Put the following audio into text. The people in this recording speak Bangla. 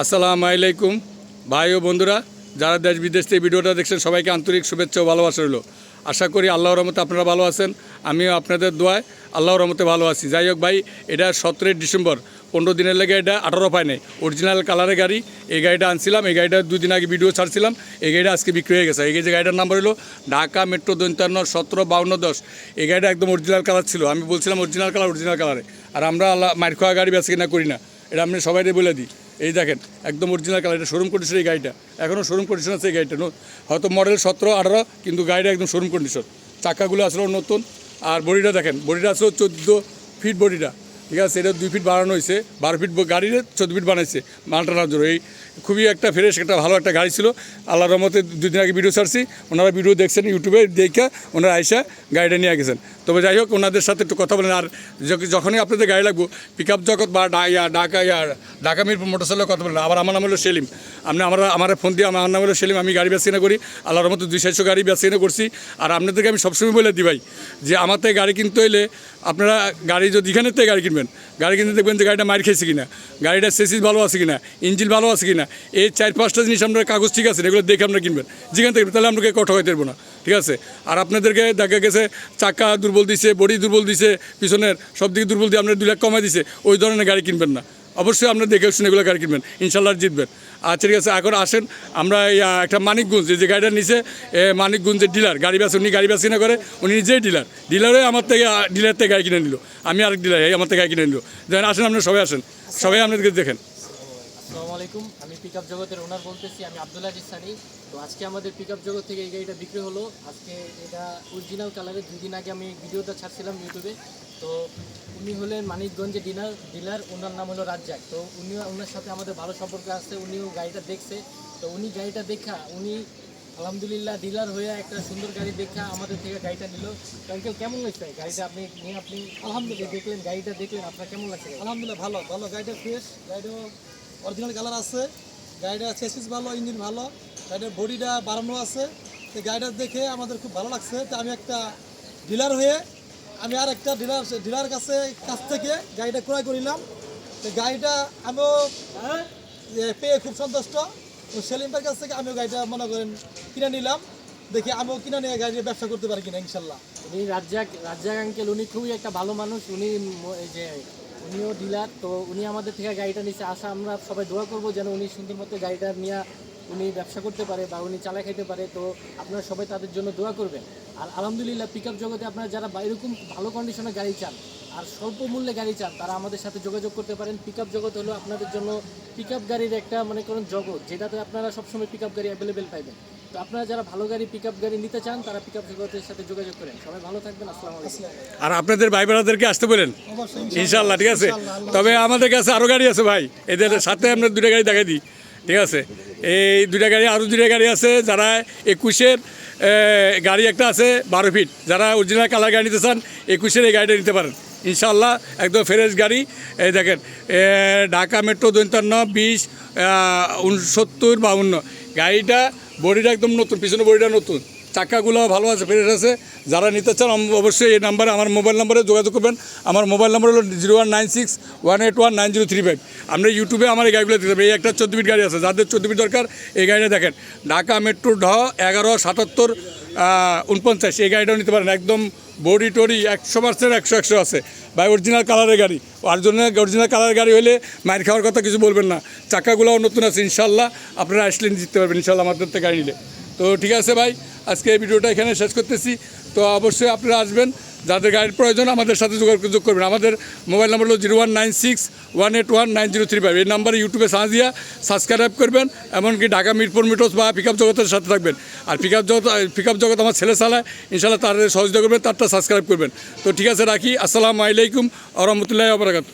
আসসালামু আলাইকুম, ভাই ও বন্ধুরা, যারা দেশ বিদেশ থেকে ভিডিওটা দেখছেন, সবাইকে আন্তরিক শুভেচ্ছা ও ভালোবাসা রইল। আশা করি আল্লাহর রহমতে আপনারা ভালো আছেন, আমিও আপনাদের দোয়ায় আল্লাহর রহমতে ভালো আছি। যাই হোক ভাই, এটা সতেরোই ডিসেম্বর, পনেরো দিনের লেগে এটা আঠারো নেই। অরিজিনাল কালারের গাড়ি, এই গাড়িটা আনছিলাম, এই গাড়িটা দুদিন আগে ভিডিও ছাড়ছিলাম, এই গাড়িটা আজকে বিক্রি হয়ে গেছে। এই যে গাড়িটার নাম্বার হলো ঢাকা মেট্রো দৈন্তান্ন সতেরো বাউন্ন দশ। এই গাড়িটা একদম অরিজিনাল কালার ছিল। আমি বলছিলাম অরিজিনাল কালার অরিজিনাল কালারে আর আমরা আল্লাহ মার খাওয়া গাড়ি বেচা কিনা করি না। এটা আপনি সবাইকে বলে দিই। এই দেখেন, একদম অরিজিনাল কালার এটা শোরুম কন্ডিশন এই গাড়িটা। এখনও শোরুম কন্ডিশন আছে এই গাড়িটা। হয়তো মডেল সতেরো, আঠারো, কিন্তু গাড়িটা একদম শোরুম কন্ডিশন চাকাগুলো আসলে নতুন। আর বডিটা দেখেন, বডিটা আসলে চোদ্দ ফিট বডিটা। ঠিক আছে, এটা দুই ফিট বাড়ানো হয়েছে। বারো ফিট গাড়ির চোদ্দ ফিট বানাইছে মাল টানার জন্য। এই খুবই একটা ফ্রেশ একটা ভালো একটা গাড়ি ছিল। আল্লাহ রহমতে দুদিন আগে ভিডিও ছাড়ছি। ওনারা ভিডিও দেখছেন ইউটিউবে দেখে ওনারা আইসা গাড়িটা নিয়ে গেছেন। তবে যাই হোক, ওনাদের সাথে একটু কথা বলেন। আর যখ- যখনই আপনাদের গাড়ি লাগবো পিক আপ জগৎ বা ঢাকা ঢাকা মিরপুর মোটরসাইকেল কথা বলেন আবার আমার নাম হলো সেলিম। আপনি আমার আমার ফোন দিয়ে আমার নাম হলো সেলিম, আমি গাড়ি কিনা করি। আল্লাহর মতো দুই চারশো গাড়ি কিনা করছি। আর আপনাদেরকে আমি সবসময় বলে দিই ভাই, যে আমার থেকে গাড়ি কিনতে হইলে আপনারা গাড়ি যদি এখানের থেকে গাড়ি কিনবেন, গাড়ি কিনতে দেখবেন যে গাড়িটা মার খেয়েছে কিনা, গাড়িটা সেসিস ভালো আছে কিনা, ইঞ্জিন ভালো আছে কিনা, এই চার পাঁচটা জিনিস আপনার কাগজ ঠিক আছে, এগুলো দেখে আপনারা কিনবেন। যেখান থেকে তাহলে আপনাকে কঠো হয়ে দেবো না, ঠিক আছে? আর আপনাদেরকে দেখা গেছে, চাকা দুর্বল দিছে, বডি দুর্বল দিছে, পিছনের সব দিকে দুর্বল দিয়ে আপনার দুই লাখ কমাই দিছে, ওই ধরনের গাড়ি কিনবেন না। অবশ্যই আপনার দেখে শুনে এগুলো গাড়ি কিনবেন ইনশাল্লাহ জিতবেন। আচ্ছা ঠিক আছে এখন আসেন আমরা এই, একটা মানিকগঞ্জ যে গাড়িটা নিচে মানিকগঞ্জের ডিলার গাড়ি বেচা উনি গাড়ি বেচা কিনা করে উনি নিজেই ডিলার। ডিলারে আমার থেকে ডিলার থেকে গাড়ি কিনে নিল। আমি আরেক ডিলার আমার থেকে গাড়ি কিনে নিল। যেন আসেন আপনারা সবাই আসেন সবাই আপনাদেরকে দেখেন। আসসালামু আমি পিক আপ জগতের ওনার বলতেছি আমি আবদুল্লাহ আজিজ সানি তো আজকে আমাদের পিক আপ জগৎ থেকে এই গাড়িটা বিক্রি হলো। আজকে এটা অরিজিনাল কালারের দুই আগে আমি ভিডিওটা ছাড়ছিলাম ইউটিউবে তো উনি হলেন মানিকগঞ্জে ডিলার ডিলার ওনার নাম হলো রাজ্জাক। তো উনি ওনার সাথে আমাদের ভালো সম্পর্ক আছে উনিও গাড়িটা দেখছে। তো উনি গাড়িটা দেখা উনি আলহামদুলিল্লাহ ডিলার হয়ে একটা সুন্দর গাড়ি দেখা আমাদের থেকে গাড়িটা নিল। আঙ্কেল কেমন লাগছে গাড়িটা? আপনি নিয়ে আপনি আলহামদুলিল্লাহ। দেখলেন গাড়িটা দেখলেন আপনার কেমন লাগছে আলহামদুলিল্লাহ ভালো ভালো। গাড়িটা ফ্রেশ গাড়িটা অরিজিনাল কালার আছে। গাড়িটা চেসিস ভালো ইঞ্জিন ভালো। গাড়িটার বডিটা বাড়ানো আছে। তো গাড়িটা দেখে আমাদের খুব ভালো লাগছে। তো আমি একটা ডিলার হয়ে আমি আর একটা ডিলার ডিলার কাছে, কাছ থেকে গাড়িটা ক্রয় করিলাম। তো গাড়িটা আমিও পেয়ে খুব সন্তুষ্ট। তো সেলিমের কাছ থেকে আমিও গাড়িটা মনে করেন কিনে নিলাম। দেখি আমিও কিনে নিয়ে গাড়ি ব্যবসা করতে পারি কিনা, ইনশাল্লাহ। উনি রাজ্জাক রাজ্জাক আঙ্কেল উনি খুবই একটা ভালো মানুষ। উনি যে, উনিও ডিলার তো উনি আমাদের থেকে গাড়িটা নিচে আসা আমরা সবাই দোয়া করব যেন উনি সুন্দর মতো গাড়িটা নিয়ে উনি ব্যবসা করতে পারে বা উনি চালা খাইতে পারে তো আপনারা সবাই তাদের জন্য দোয়া করবেন। আর আলহামদুলিল্লাহ পিক আপ জগতে আপনারা যারা বা- এরকম ভালো কন্ডিশনে গাড়ি চান আর স্বল্প মূল্যে গাড়ি চান তারা আমাদের সাথে যোগাযোগ করতে পারেন। পিক আপ জগৎ হলো আপনাদের জন্য পিক আপ গাড়ির একটা মনে করেন জগৎ যেটাতে আপনারা সবসময় পিক আপ গাড়ি অ্যাভেলেবেল পাইবেন। তো আপনারা যারা ভালো গাড়ি পিক আপ গাড়ি নিতে চান তারা পিক আপ জগতের সাথে যোগাযোগ করেন। সবাই ভালো থাকবেন আসসালামু আলাইকুম। আর আপনাদের ভাই বোনাদেরকে আসতে বলেন? ইনশাল্লাহ ঠিক আছে? তবে আমাদের কাছে আরও গাড়ি আছে ভাই। এদের সাথে আমরা দুটো গাড়ি দেখাই দিই। ঠিক আছে? এই দুটা গাড়ি আরও দুটা গাড়ি আছে যারা একুশের গাড়ি একটা আছে বারো ফিট যারা অরিজিনাল কালার গাড়ি নিতে চান, একুশের এই গাড়িটা নিতে পারেন। ইনশাল্লাহ একদম ফ্রেশ গাড়ি। এই দেখেন ঢাকা মেট্রো দৈন্তান্ন বিশ উনসত্তর বাউন্ন। গাড়িটা বডিটা একদম নতুন, পিছনে বডিটা নতুন। চাকাগুলো ভালো আছে ফ্রেশ আছে। যারা নিতে চান অবশ্যই এই নাম্বারে আমার মোবাইল নাম্বারে যোগাযোগ করবেন। আমার মোবাইল নাম্বার হলো zero one nine six one eight one nine zero three five. আমরা ইউটিউবে আমার এই গাড়িগুলো দিতে এই একটা চোদ্দ ফিট গাড়ি আছে। যাদের চোদ্দ ফিট দরকার, এই গাড়িটা দেখেন। ঢাকা মেট্রো ঢ এগারো সাতাত্তর উনপঞ্চাশ। এই গাড়িটাও নিতে পারেন। একদম বডি টডি একশো পার্সেন্ট, একশো একশো আছে। ভাই অরিজিনাল কালারের গাড়ি। আর জন্য অরিজিনাল কালারের গাড়ি হলে মায়ের খাওয়ার কথা কিছু বলবেন না। চাকাগুলোও নতুন আছে, ইনশাল্লাহ। আপনারা আসলে জিততে পারবেন, ইনশাল্লাহ আমাদের থেকে গাড়ি নিলে। তো ঠিক আছে ভাই, আজকে এই ভিডিওটা এখানে শেষ করতেছি। তো অবশ্যই আপনারা আসবেন, যাদের গাড়ির প্রয়োজন আমাদের সাথে যোগাযোগ করবেন। আমাদের মোবাইল নাম্বার হলো zero one nine six one eight one nine zero three five. এই নাম্বারে ইউটিউবে সার্চ দিয়া সাবস্ক্রাইব করবেন, এমনকি ঢাকা মিরপুর মিটোস বা পিক জগতের সাথে থাকবেন। আর pick up Jagat pick up Jagat আমার ছেলে চালায় ইনশাল্লাহ তার সহযোগিতা করবেন, তারটা সাবস্ক্রাইব করবেন। তো ঠিক আছে, রাখি। আসসালামু আলাইকুম আ রহমতুল্লাহ আবরাকাত